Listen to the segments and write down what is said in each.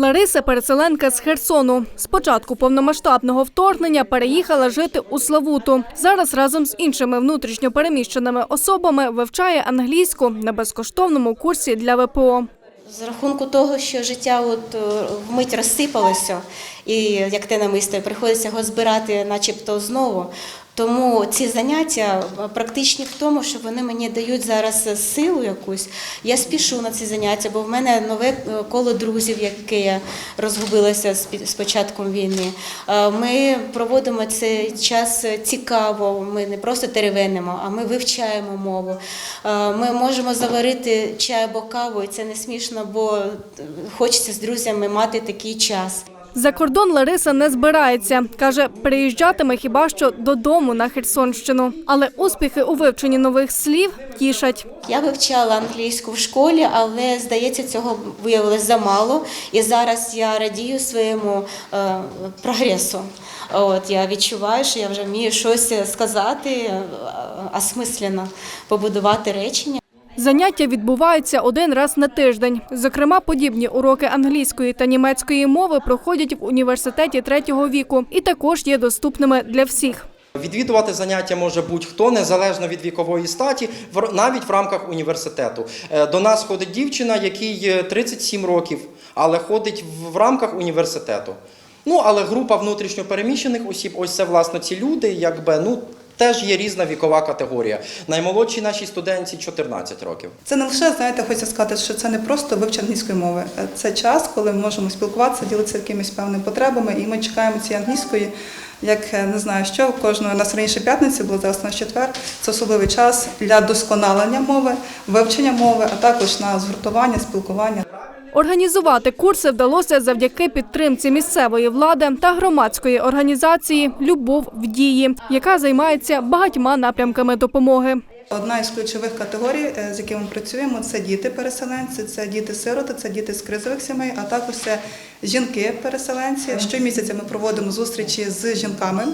Лариса переселенка з Херсону. З початку повномасштабного вторгнення переїхала жити у Славуту. Зараз разом з іншими внутрішньо переміщеними особами вивчає англійську на безкоштовному курсі для ВПО. З рахунку того, що життя от е, вмить розсипалося, і як те намисто, приходиться його збирати начебто знову. Тому ці заняття е, практичні в тому, що вони мені дають зараз силу якусь. Я спішу на ці заняття, бо в мене нове е, коло друзів, яке я розгубилася з початком війни. Е, Ми проводимо цей час цікаво. Ми не просто теревенимо, а ми вивчаємо мову. Е, Ми можемо заварити чай або каву, і це не смішно, бо е, хочеться з друзями мати такий час. За кордон Лариса не збирається. Каже, приїжджатиме хіба що додому на Херсонщину. Але успіхи у вивченні нових слів тішать. Я вивчала англійську в школі, але здається, цього виявилось замало. І зараз я радію своєму е, прогресу. От я відчуваю, що я вже вмію щось сказати е, осмислено, побудувати речення. Заняття відбуваються один раз на тиждень. Зокрема, подібні уроки англійської та німецької мови проходять в університеті третього віку і також є доступними для всіх. Відвідувати заняття може будь-хто, незалежно від вікової статі, навіть в рамках університету. Е, До нас ходить дівчина, якій е, 37 років, але ходить в- рамках університету. Ну, але група внутрішньо переміщених осіб, ось це власне ці люди, якби ну. Теж є різна вікова категорія. Наймолодшій нашій студентці 14 років. Це не лише, знаєте, хочеться сказати, що це не просто вивчення англійської мови. Е, Це час, коли ми можемо спілкуватися, ділитися якимись певними потребами, і ми чекаємо цієї англійської, як е, не знаю що, кожного нас раніше п'ятниці було зараз у нас четвер. Це особливий час для досконалення мови, вивчення мови, а також на згуртування, спілкування. Організувати курси вдалося завдяки підтримці місцевої влади та громадської організації Любов в дії, яка займається багатьма напрямками допомоги. Одна із ключових категорій, е, з якими ми працюємо, це діти-переселенці, це діти-сироти, це діти з кризових сімей, а також це жінки-переселенці. Щомісяця ми проводимо зустрічі з жінками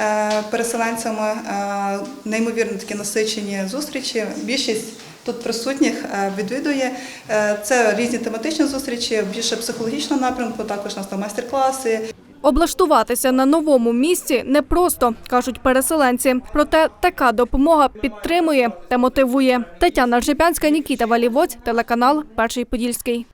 е, переселенцями. Е, Неймовірно такі насичені зустрічі. Більшість тут присутніх е, відвідує. Е, Це різні тематичні зустрічі, більше психологічного напрямку. Також у нас там майстер-класи. Облаштуватися на новому місці непросто, кажуть переселенці. Проте така допомога підтримує та мотивує. Тетяна Ржепянська, Нікіта Валівоць, телеканал Перший Подільський.